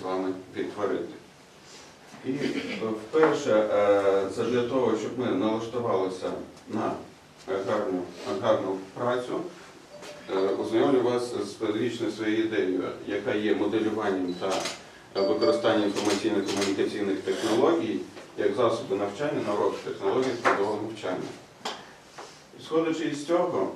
з вами відтворити. І е, вперше, це для того, щоб ми налаштувалися на гарну, гарну працю, е, ознайомлю вас з педагогічною своєю ідеєю, яка є моделюванням та використанням інформаційно-комунікаційних технологій як засоби навчання на уроках технологій трудового навчання. Сходячи із цього,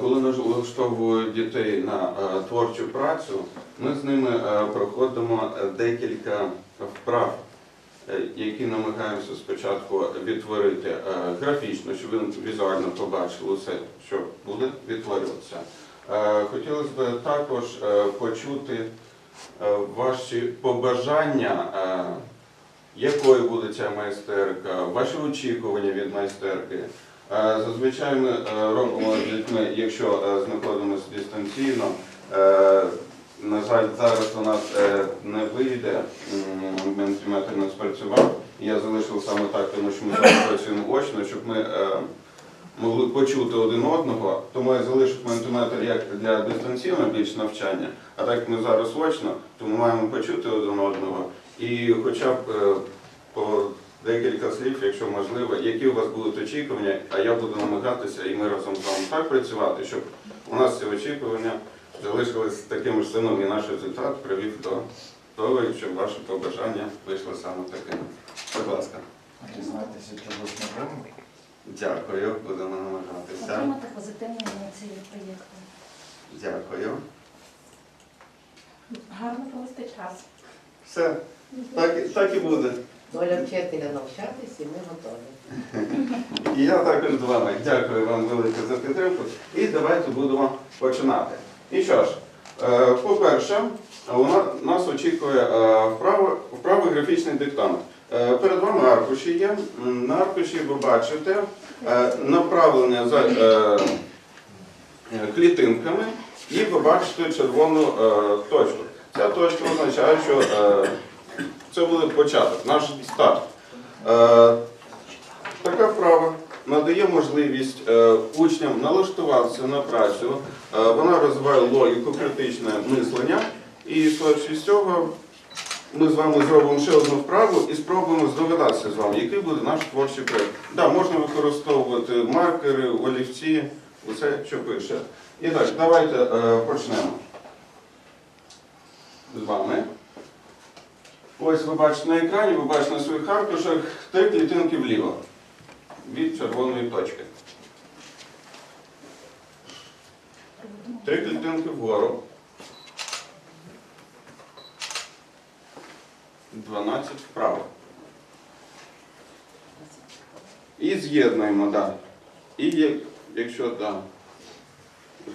коли налаштовують дітей на е, творчу працю, ми з ними е, проходимо е, декілька вправ, е, які намагаємося спочатку відтворити е, графічно, щоб ви візуально побачили усе, що буде відтворюватися. Е, Хотілося б також е, почути е, ваші побажання, е, якою буде ця майстерка, ваші очікування від майстерки. Е, Зазвичай ми е, робимо з дітьми, якщо е, знаходимося дистанційно. На жаль, зараз у нас не вийде, ментиметр не спрацював. Я залишив саме так, тому що ми зараз працюємо очно, щоб ми могли почути один одного. Тому я залишив ментиметр як для дистанційного більш навчання, а так ми зараз очно, то ми маємо почути один одного. І хоча б по декілька слів, якщо можливо, які у вас будуть очікування, а я буду намагатися, і ми разом з вами так працювати, щоб у нас ці очікування залишились такими ж самими, і наш результат привів до того, щоб ваші побажання вийшли саме такими. Будь ласка. Дізнатися чогось нового. Дякую, будемо намагатися. Отримати позитивні емоції від проєкту. Дякую. Гарно провести час. Все, так, так і буде. Доля вчителя навчатись, і ми готові. І я також з вами. Дякую вам велике за підтримку. І давайте будемо починати. І що ж, е, по-перше, у нас очікує е, вправо, вправо графічний диктант. Е, Перед вами аркуші є. На аркуші ви бачите направлення за клітинками, і ви бачите червону точку. Ця точка означає, що це буде початок, наш старт. Е, Така вправа надає можливість е, учням налаштуватися на працю. Е, вона розвиває логіку, критичне мислення. І з цього, ми з вами зробимо ще одну вправу і спробуємо здогадатися з вами, який буде наш творчий проєкт. Да, можна використовувати маркери, олівці, усе, що пише. І так, давайте е, почнемо з вами. Ось ви бачите на екрані, ви бачите на своїх аркушах три клітинки вліво від червоної точки. Три клітинки вгору. 12 вправо. І з'єднуємо, так. І якщо так,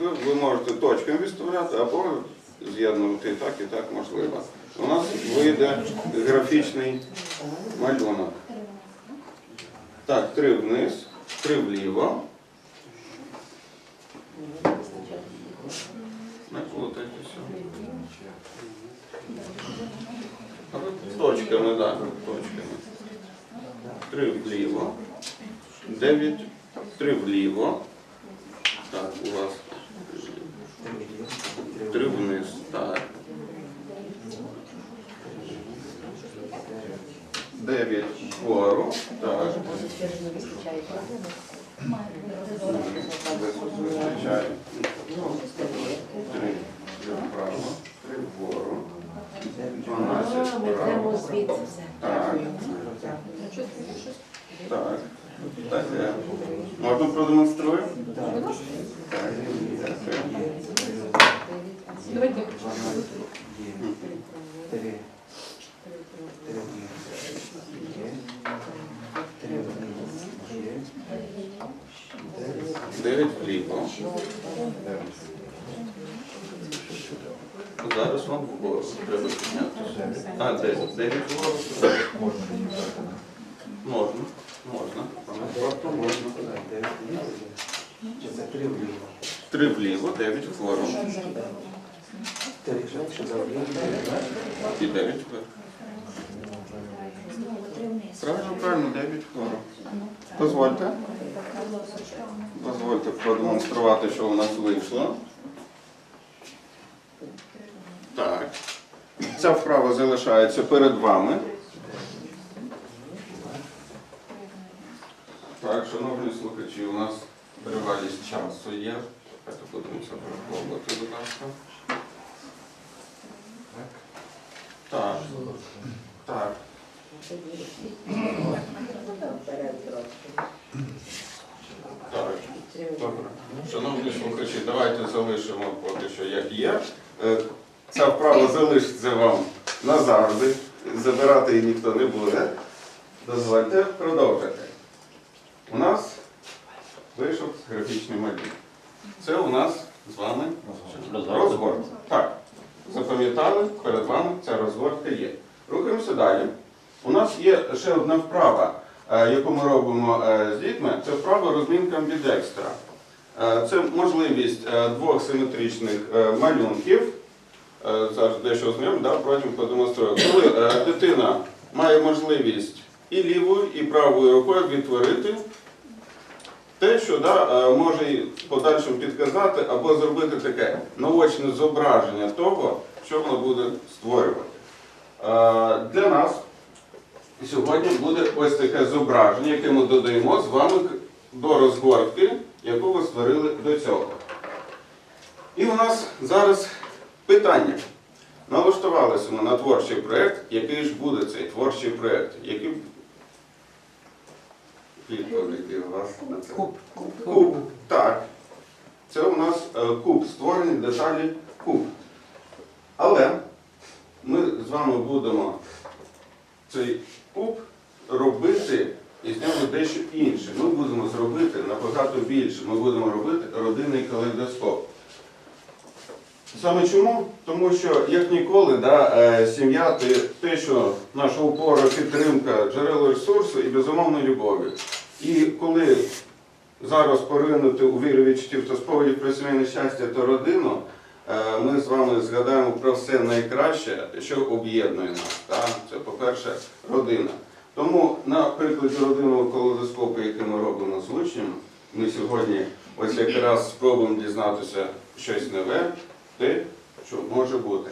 ви можете точками відставляти або з'єднувати так, і так можливо. У нас вийде графічний малюнок. Так, три вниз, три вліво. Точками, так, точками. Три вліво. Дев'ять. Три вліво. Так, у вас. Три вниз. 9 квору. Так. Вистачає. Три. Можна продемонструємо? Давайте. Піднятися. А, дев'ять. Дев'ять вгору. Можна. Можна. Можна. Просто можна. Три вліво? Три вліво, дев'ять вгору. І дев'ять вверх. Правильно, правильно, 9 вгору. Дозвольте. Дозвольте продемонструвати, що у нас вийшло. Так. Ця вправа залишається перед вами. Так, шановні слухачі, у нас тривалість часу є. Давайте будемо це враховувати, будь ласка. Так. Так. Так. Добре. Шановні слухачі, давайте залишимо поки що як є. Ця вправа залишиться вам назавжди. Забирати її ніхто не буде. Дозвольте продовжити. У нас вийшов графічний малюнок. Це у нас з вами розгорт. Так. Запам'ятали, перед вами ця розгортка є. Рухаємося далі. У нас є ще одна вправа, е, яку ми робимо е, з дітьми. Це вправа розмінка амбідекстра. Е, Це можливість двох симетричних малюнків. Е, Зараз дещо ознайомлю, да, потім продемонструю. Коли е, дитина має можливість і лівою, і правою рукою відтворити те, що да, е, може подальшому підказати або зробити таке наочне зображення того, що воно буде створювати. Для нас сьогодні буде ось таке зображення, яке ми додаємо з вами до розгортки, яку ви створили до цього. І у нас зараз питання. Налаштувалися ми на творчий проєкт. Який ж буде цей творчий проєкт? Які відповіді у вас на це? Куб. Куб. Так. Це у нас е, куб, створені деталі куб. Але ми з вами будемо цей куб робити і з нього дещо інше. Ми будемо зробити набагато більше. Ми будемо робити родинний калейдоскоп. Саме чому? Тому що, як ніколи, да, е, сім'я те, що наша опора, підтримка, джерело ресурсу і безумовно любові. І коли зараз поринути у віру відчуттів та сповідів про сімейне щастя та родину, е, ми з вами згадаємо про все найкраще, що об'єднує нас. Так? Це, по-перше, родина. Тому на прикладі родинного колодоскопу, який ми робимо з учнем, ми сьогодні ось якраз спробуємо дізнатися щось нове, те, що може бути.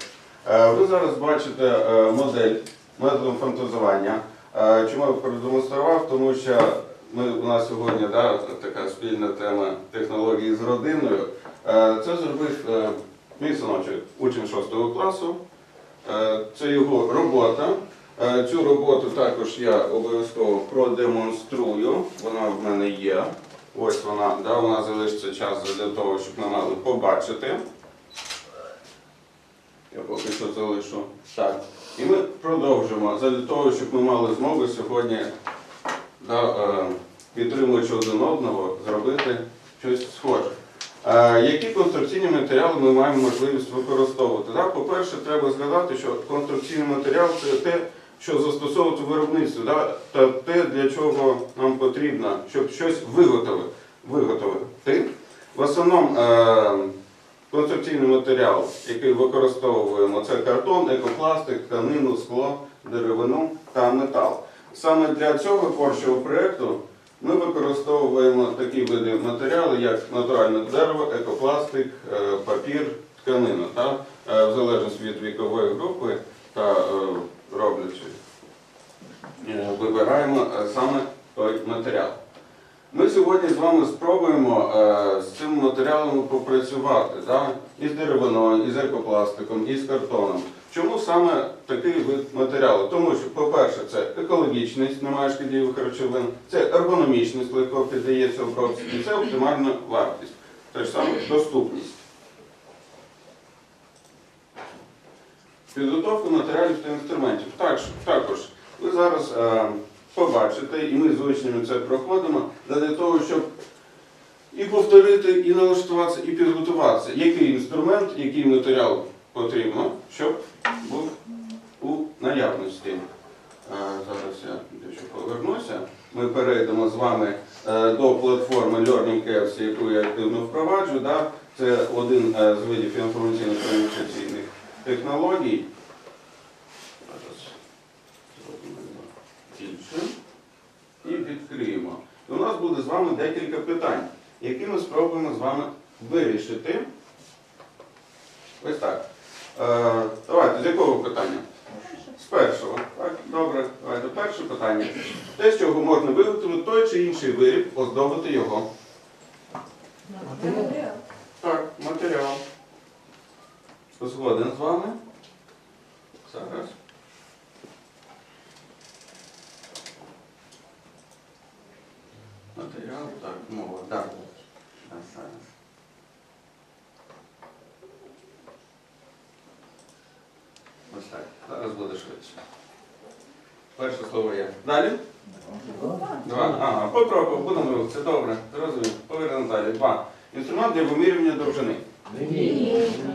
Е, Ви зараз бачите е, модель методом фантазування. Е, Чому я продемонстрував? Тому що ми, у нас сьогодні да, така спільна тема технології з родиною. Це зробив мій синочок, учень 6 класу. Це його робота. Цю роботу також я обов'язково продемонструю. Вона в мене є. Ось вона, да, вона залишиться час для того, щоб ми побачити. Я поки що залишу. Так. І ми продовжимо для того, щоб ми мали змогу сьогодні, да, е, підтримуючи один одного, зробити щось схоже. Е, Які конструкційні матеріали ми маємо можливість використовувати? Так, по-перше, треба згадати, що конструкційний матеріал це те, що застосовувати в виробництві, да, та те, для чого нам потрібно, щоб щось виготовити. виготовити. В основному е, конструкційний матеріал, який використовуємо, це картон, екопластик, тканину, скло, деревину та метал. Саме для цього творчого проєкту ми використовуємо такі види матеріалу, як натуральне дерево, екопластик, е, папір, тканина, та, е, в залежності від вікової групи та е, роблячи, е, вибираємо саме той матеріал. Ми сьогодні з вами спробуємо е, з цими матеріалами попрацювати, да? і з деревиною, і з екопластиком, і з картоном. Чому саме такий вид матеріалу? Тому що, по-перше, це екологічність, немає шкідливих речовин, це ергономічність, легко піддається обробці, і це оптимальна вартість, те ж саме доступність. Підготовка матеріалів та інструментів. Так, також ви зараз е, побачите, і ми з учнями це проходимо, для того, щоб і повторити, і налаштуватися, і підготуватися. Який інструмент, який матеріал потрібно, щоб був у наявності. Е, Зараз я дещо повернуся. Ми перейдемо з вами е, до платформи Learning Apps, яку я активно впроваджу. Це один е, з видів інформаційно-комунікаційних технологій. Зараз зробимо його відкриємо. І у нас буде з вами декілька питань, які ми спробуємо з вами вирішити. Ось так. Е, давайте, з якого питання? З першого. Так, добре, давайте перше питання. Те, з чого можна виготовити той чи інший виріб, оздобити його. Матеріал. Так, матеріал. Згоден з вами. Зараз. Матеріал, так, мова, так. А зараз. Ось так. Зараз буде швидше. Перше слово є. Далі. Два. Ага, попробуй, будемо це добре. Зрозумів. Повернемо далі. Два. Інструмент довжини.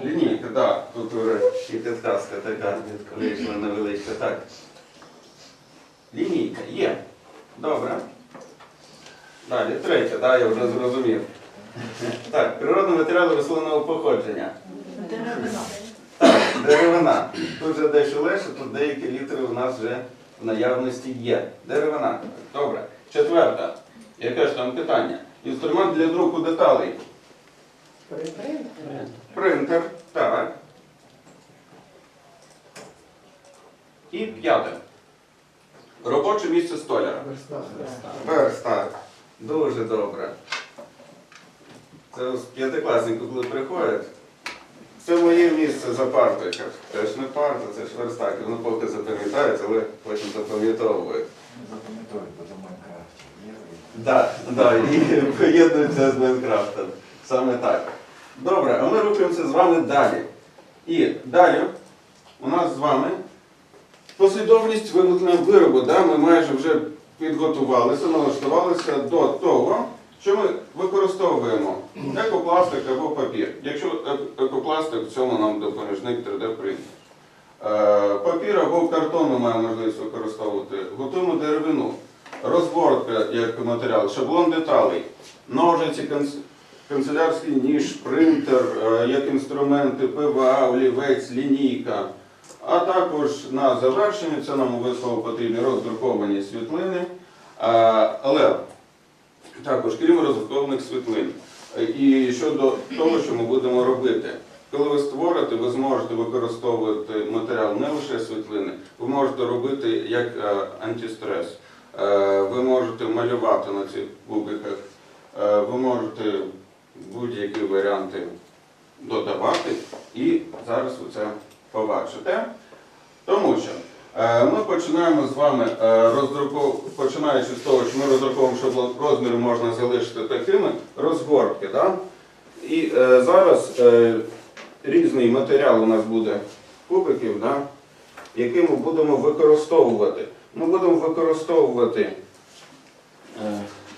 Лінійка, так. Тут вже і підказка така вийшла невеличка. Так. Лінійка є. Добре. Далі, третє, так, я вже зрозумів. Так, природні матеріали рослинного походження. Так, деревина. Тут вже дещо легше, тут деякі літери у нас вже в наявності є. Деревина. Добре. Четверта. Яке ж там питання? Інструмент для друку деталей. Принтер. Так. І п'яте. Робоче місце столяра. Верстак. Верстак. Дуже добре. Це ось п'ятикласники, коли приходять. Це моє місце за партою. Це ж не парта, це ж верстак. Воно поки запам'ятається, але потім запам'ятовують. Запам'ятовуй, бо до Майнкрафті є. Так, да, і поєднується з Майнкрафтом. Саме так. Добре, а ми рухаємося з вами далі. І далі у нас з вами послідовність виготовлення виробу. Да? Ми майже вже підготувалися, налаштувалися до того, що ми використовуємо екопластик або папір. Якщо екопластик, в цьому нам допоміжник 3D принтер. Е, Папір або картон ми маємо можливість використовувати. Готуємо деревину, розборка як матеріал, шаблон деталей, ножиці, канцелярський ніж, принтер, е, як інструменти, ПВА, олівець, лінійка. А також на завершення це нам обов'язково потрібні роздруковані світлини. Е, Але також, крім роздрукованих світлин, е, і щодо того, що ми будемо робити. Коли ви створите, ви зможете використовувати матеріал не лише світлини, ви можете робити як антистрес. Ви можете малювати на цих кубиках, ви можете будь-які варіанти додавати, і зараз ви це побачите. Тому що е, ми починаємо з вами е, починаючи з того, що ми розраховуємо, що розміри можна залишити такими, розгортки. Да? І е, зараз різний матеріал у нас буде кубиків, да? який ми будемо використовувати. Ми будемо використовувати,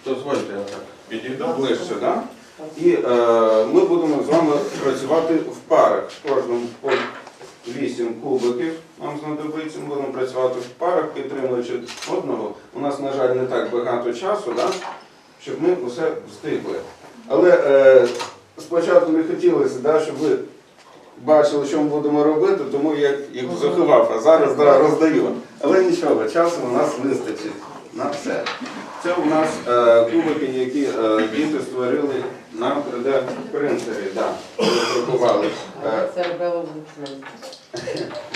дозвольте, я так підійду ближче, да? І е, ми будемо з вами працювати в парах. Кожному по 8 кубиків нам знадобиться. Ми будемо працювати в парах, підтримуючи одного. У нас, на жаль, не так багато часу, да? щоб ми усе встигли. Але е, спочатку не хотілося, да, щоб ви бачили, що ми будемо робити, тому я їх заховав, а зараз да, роздаю. Але нічого, часу у нас вистачить на все. Це у нас е, кубики, які е, діти створили на 3D принтері, да, роздрукували. Е, Це робила вручну.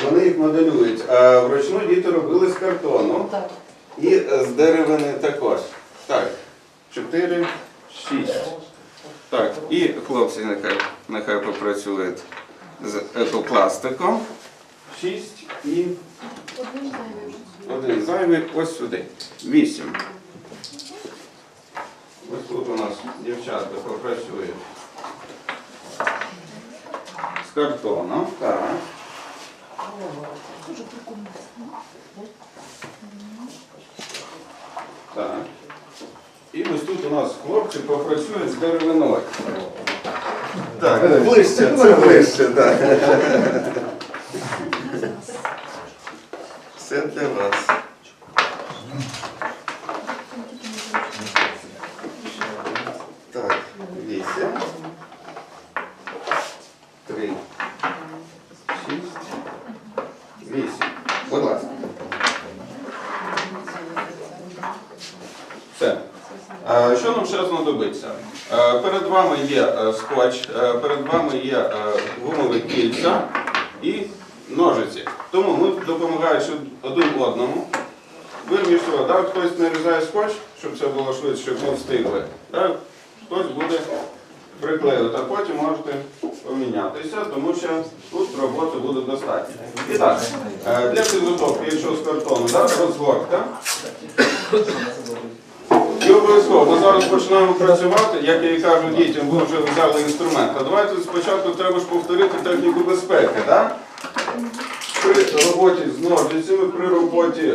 вони їх моделюють. А вручну діти робили з картону Так. і е, з деревини також. Так, 4, 6. Так, і хлопці нехай, нехай попрацюють з екопластиком. 6 і один зайвий ось сюди. 8. Ось тут у нас дівчатка попрацюють. З картоном. Так. Так. І ось тут у нас хлопці попрацюють з деревиною. Так, ближче, це ближче, так. Все для вас. Так, вісім. Три. Шість. Вісім. Будь ласка. Все. Е, Що нам ще знадобиться? Е, Перед вами є е, е, перед вами є е, гумові кільця і ножиці. Тому ми допомагаючи один одному. Ви між так, хтось нарізає скотч, щоб це було швидше, щоб ми встигли. Так? Хтось буде приклеювати, а потім можете помінятися, тому що тут роботи буде достатньо. І так, е, для підготовки, якщо з картону, так, розгортка. І обов'язково, ми зараз починаємо працювати, як я і кажу дітям, ви вже взяли інструмент. А давайте спочатку треба ж повторити техніку безпеки, так? При роботі з ножницями, при роботі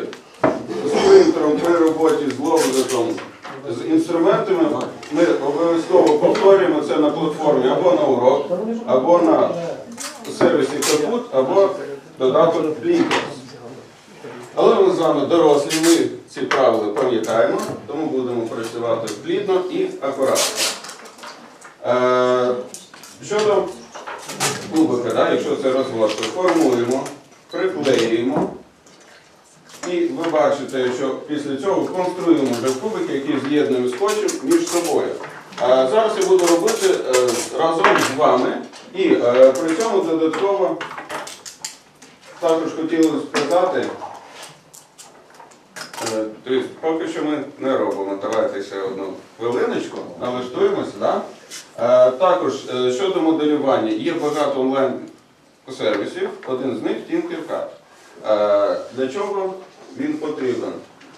з принтером, при роботі з лобзиком, з інструментами, ми обов'язково повторюємо це на платформі або на урок, або на сервісі Капут, або додаток Linkers. Але ми з вами дорослі, ми ці правила пам'ятаємо, тому будемо працювати плідно і акуратно. Е, щодо кубика, да, якщо це розводка, формуємо, приклеюємо. І ви бачите, що після цього конструюємо вже кубики, які з'єднуємо скотчем між собою. А зараз я буду робити е, разом з вами і е, при цьому додатково також хотіли сказати. Поки що ми не робимо. Давайте ще одну хвилиночку, налаштуємося. Да? Е, Також е, щодо моделювання, є багато онлайн-сервісів, один з них Tinkercad. Е, Для чого він потрібен?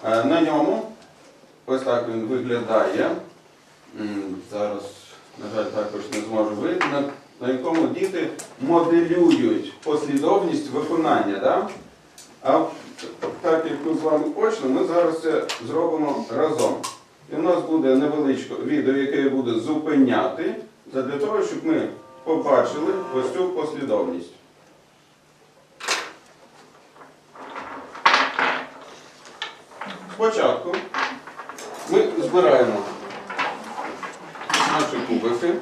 Е, На ньому ось так він виглядає. Зараз, на жаль, також не зможу вийти, на, на якому діти моделюють послідовність виконання. Да? А так як ми з вами очно, ми зараз це зробимо разом. І у нас буде невеличке відео, яке буде зупиняти, для того, щоб ми побачили ось цю послідовність. Спочатку ми збираємо наші кубики,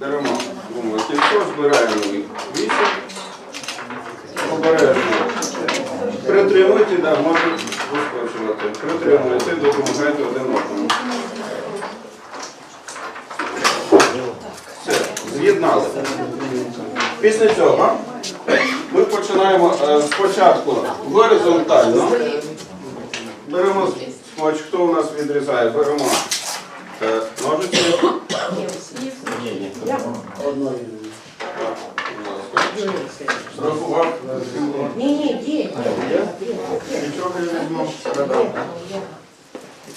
беремо гумове кільцо, збираємо їх вісім. Обережно. Притримуйте, да, можете вискочувати. Притримуйте, допомагайте один одному. Все, з'єднали. Після цього ми починаємо е, спочатку горизонтально. Беремо скотч, хто у відрізає, беремо е, ножиці. Одною. Будь ласка. Зрахував. Ні, ні, є, є. Нічого не візьму.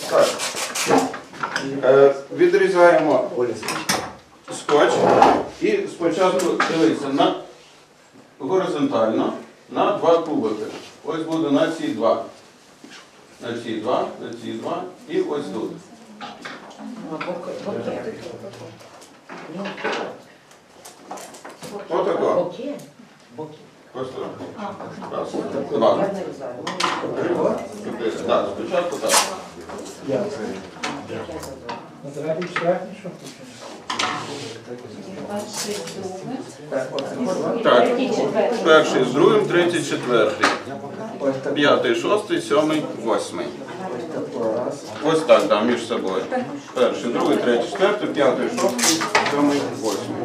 Так. Е, Відрізаємо скотч і спочатку дивіться на горизонтально на два кубики. Ось буде на ці два. На ці два, на ці два і ось тут. Отако. А, Раз, Я два, три, чотири. Так, спочатку так. Я Так. Перший з другим, третій, четвертий. П'ятий, шостий, сьомий, восьмий. Ось так, да, між собою. Перший, другий, третій, четвертий, п'ятий, шостий, сьомий, восьмий.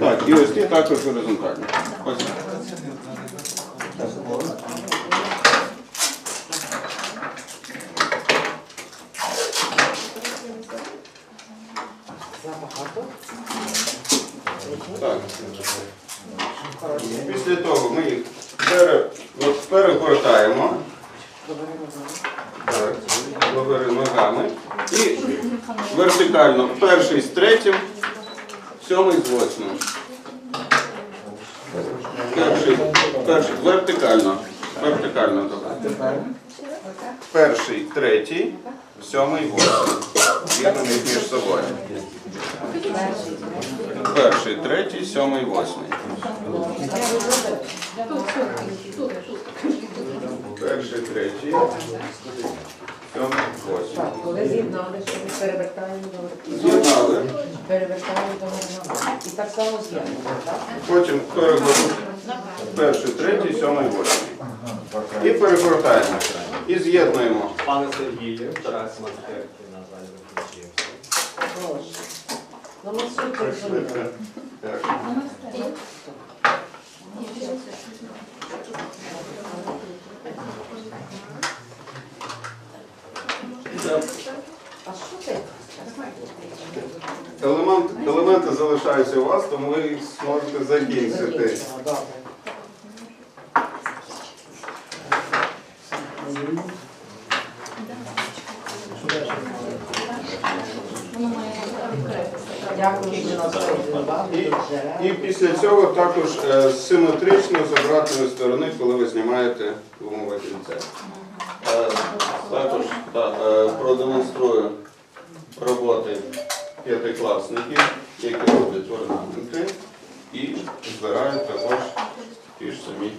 Так, і ось ті також горизонтально. Ось так. Так. Після того ми їх пере, перегортаємо. Так, ногами. І вертикально перший з третім, сьомий з восьмим. Перший, перший, вертикально. Вертикально добре. Перший, третій, сьомий, восьмий. З'єднані між собою. Перший, третій, сьомий, восьмий. Перший, третій, сьомий, восьмий. Так, коли з'єднали, що ми перевертаємо до З'єднали. перевертаємо до. І так само так? Потім перегорнув. Перший, третій, сьомий, восьмий. І перегортаємо. І з'єднуємо. Пане Сергію, час мастерки, на жаль, закінчився. Прошу. Ну? Елемент, елементи залишаються у вас, тому ви їх зможете закінчити. Закінчимо, добре. Воно має відкритися. Дякую, що нас. І- І після цього також е, симетрично з обратної сторони, коли ви знімаєте гумове кільце. Також та, е, продемонструю роботи п'ятикласників, які роблять орнаменти і збирають також ті ж самі.